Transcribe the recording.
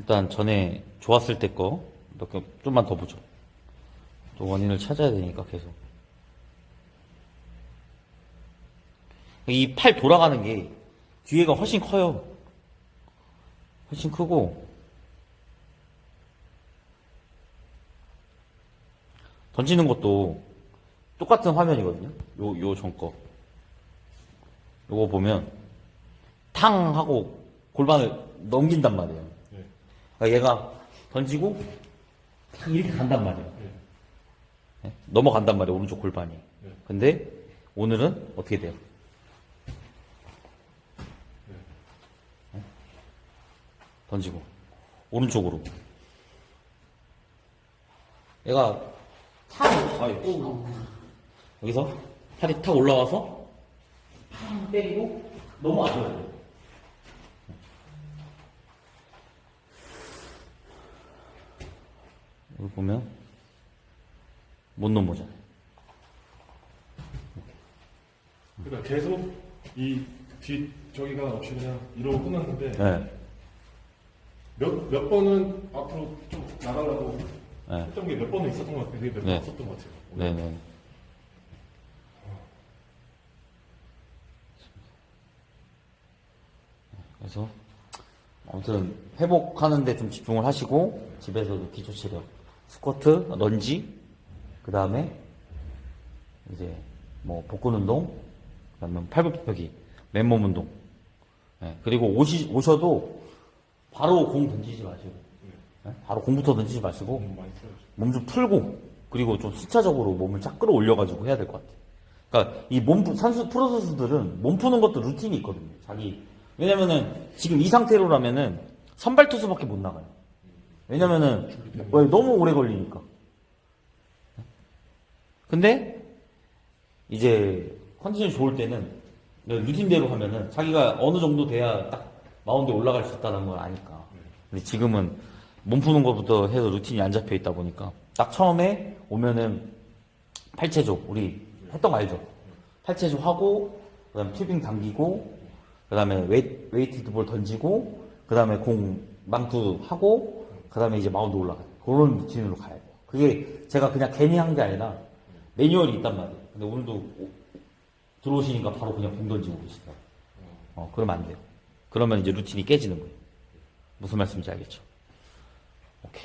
일단 전에 좋았을 때 거 몇 개 좀만 더 보죠. 또 원인을 찾아야 되니까 계속. 이 팔 돌아가는 게 뒤에가 훨씬 커요. 훨씬 크고 던지는 것도 똑같은 화면이거든요. 요, 요 전 거. 요거 보면 탕 하고 골반을 넘긴단 말이에요. 네. 그러니까 얘가 던지고 탁 이렇게 간단 말이에요. 네? 넘어간단 말이에요. 오른쪽 골반이. 네. 근데 오늘은 어떻게 돼요? 네? 던지고 오른쪽으로. 얘가 탁 아유, 여기서 팔이 탁 올라와서 팍 때리고 넘어가줘야 돼 여기 보면 못 넘어잖아요. 그러니까 계속 이 뒤 저기가 없이 그냥 이러고 끝났는데 네. 몇, 몇 번은 앞으로 좀 나가려고 네. 했던 게 몇 번은 있었던 것 같아요. 그게 몇번 네. 없었던 것 같아요. 네 네. 그래서 아무튼 회복하는데 좀 집중을 하시고 집에서도 기초 체력, 스쿼트, 런지, 그 다음에 이제 뭐 복근 운동, 그다음에 팔굽혀펴기, 맨몸 운동. 예, 그리고 오시, 오셔도 바로 공 던지지 마시고, 예, 바로 공부터 던지지 마시고 너무 많이 틀어져. 몸좀 풀고 그리고 좀 숫자적으로 몸을 쫙 끌어올려가지고 해야 될 것 같아. 그러니까 이 몸 산수 프로 선수들은 몸 푸는 것도 루틴이 있거든요. 자기 왜냐면은 지금 이 상태로라면은 선발 투수밖에 못 나가요. 왜냐면은 왜? 너무 오래 걸리니까. 근데 이제 컨디션이 좋을 때는 루틴대로 하면은 자기가 어느 정도 돼야 딱 마운드에 올라갈 수 있다는 걸 아니까. 근데 지금은 몸 푸는 것부터 해서 루틴이 안 잡혀 있다 보니까 딱 처음에 오면은 팔체조 우리 했던 거 알죠? 팔체조 하고 그다음에 튜빙 당기고 그다음에 웨이, 웨이티드 볼 던지고 그다음에 공 망투 하고 그 다음에 이제 마운드 올라가요. 그런 루틴으로 가야 돼요. 그게 제가 그냥 괜히 한 게 아니라 매뉴얼이 있단 말이에요. 근데 오늘도 오- 들어오시니까 바로 그냥 공 던지고 계시더라고요. 어, 그러면 안 돼요. 그러면 이제 루틴이 깨지는 거예요. 무슨 말씀인지 알겠죠? 오케이.